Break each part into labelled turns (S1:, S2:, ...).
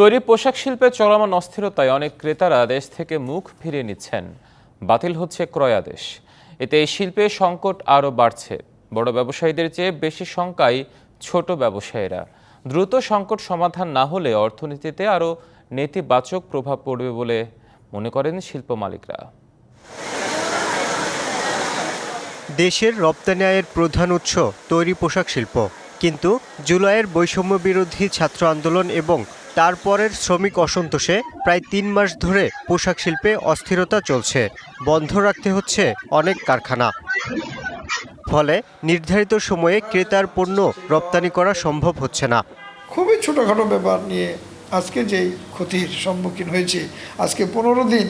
S1: তৈরি পোশাক শিল্পে চলমান অস্থিরতায় অনেক ক্রেতারা দেশ থেকে মুখ ফিরিয়ে নিচ্ছেন। বাতিল হচ্ছে ক্রয়াদেশ এতে এই শিল্পে সংকট আরও বাড়ছে। বড় ব্যবসায়ীদের চেয়ে বেশি সংখ্যায় ছোট ব্যবসায়ীরা। দ্রুত সংকট সমাধান না হলে অর্থনীতিতে আরও নেতিবাচক প্রভাব পড়বে বলে মনে করেন শিল্প মালিকরা।
S2: দেশের রপ্তানি আয়ের প্রধান উৎস তৈরি পোশাক শিল্প। কিন্তু জুলাইয়ের বৈষম্য বিরোধী ছাত্র আন্দোলন এবং তারপরের শ্রমিক অসন্তোষে প্রায় তিন মাস ধরে পোশাক শিল্পে অস্থিরতা চলছে। বন্ধ রাখতে হচ্ছে অনেক কারখানা। ফলে নির্ধারিত সময়ে ক্রেতার পণ্য রপ্তানি করা সম্ভব হচ্ছে না।
S3: খুবই ছোটোখাটো ব্যাপার নিয়ে আজকে যেই ক্ষতির সম্মুখীন হয়েছে, আজকে পনেরো দিন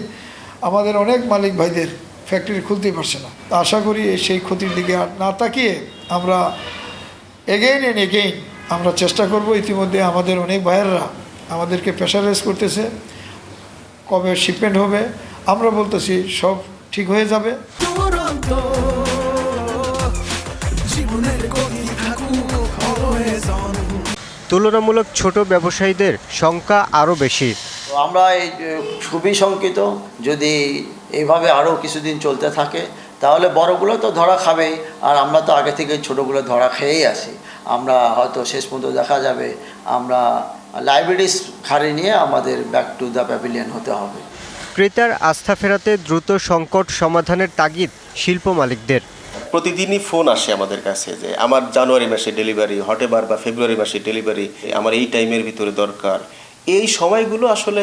S3: আমাদের অনেক মালিক ভাইদের ফ্যাক্টরি খুলতেই পারছে না। আশা করি সেই ক্ষতির দিকে আর না তাকিয়ে আমরা এগেইন অ্যান্ড এগেইন আমরা চেষ্টা করব। ইতিমধ্যে আমাদের অনেক ভাইয়েরা আমাদেরকে প্রেশারাইজ করতেছে কবে শিপমেন্ট হবে আমরা বলতেছি সব ঠিক হয়ে যাবে।
S2: তুলনামূলক ছোট ব্যবসায়ীদের সংখ্যা আরও বেশি।
S4: তো আমরা এই খুবই শঙ্কিত যদি এইভাবে আরও কিছুদিন চলতে থাকে তাহলে বড়গুলো তো ধরা খাবেই আর আমরা তো আগে থেকে ছোটোগুলো ধরা খেয়েই আছি। আমরা হয়তো শেষ পর্যন্ত দেখা যাবে আমরা লাইব্রেরিস খাড়ি নিয়ে আমাদের ব্যাক টু দ্য প্যাভিলিয়ন হতে হবে।
S2: ক্রেতার আস্থা ফেরাতে দ্রুত সংকট সমাধানের তাগিদ শিল্প মালিকদের।
S5: প্রতিদিনই ফোন আসে আমাদের কাছে যে আমার জানুয়ারি মাসে ডেলিভারি হটেবার বা ফেব্রুয়ারি মাসে ডেলিভারি আমার এই টাইমের ভিতরে দরকার। এই সময়গুলো আসলে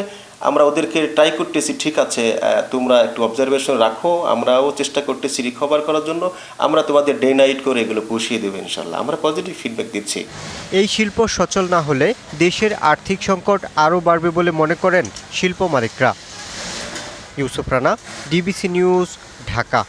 S5: আমরা ওদেরকে ট্রাই করতেছি, ঠিক আছে তোমরা একটু অবজারভেশন রাখো, আমরাও চেষ্টা করতেছি রিকভার করার জন্য, আমরা তোমাদের ডে নাইট করে এগুলো পুষিয়ে দেবো ইনশাল্লাহ আমরা পজিটিভ ফিডব্যাক দিচ্ছি।
S2: এই শিল্প সচল না হলে দেশের আর্থিক সংকট আরও বাড়বে বলে মনে করেন শিল্প মালিকরা। Yusuf Rana DBC news Dhaka.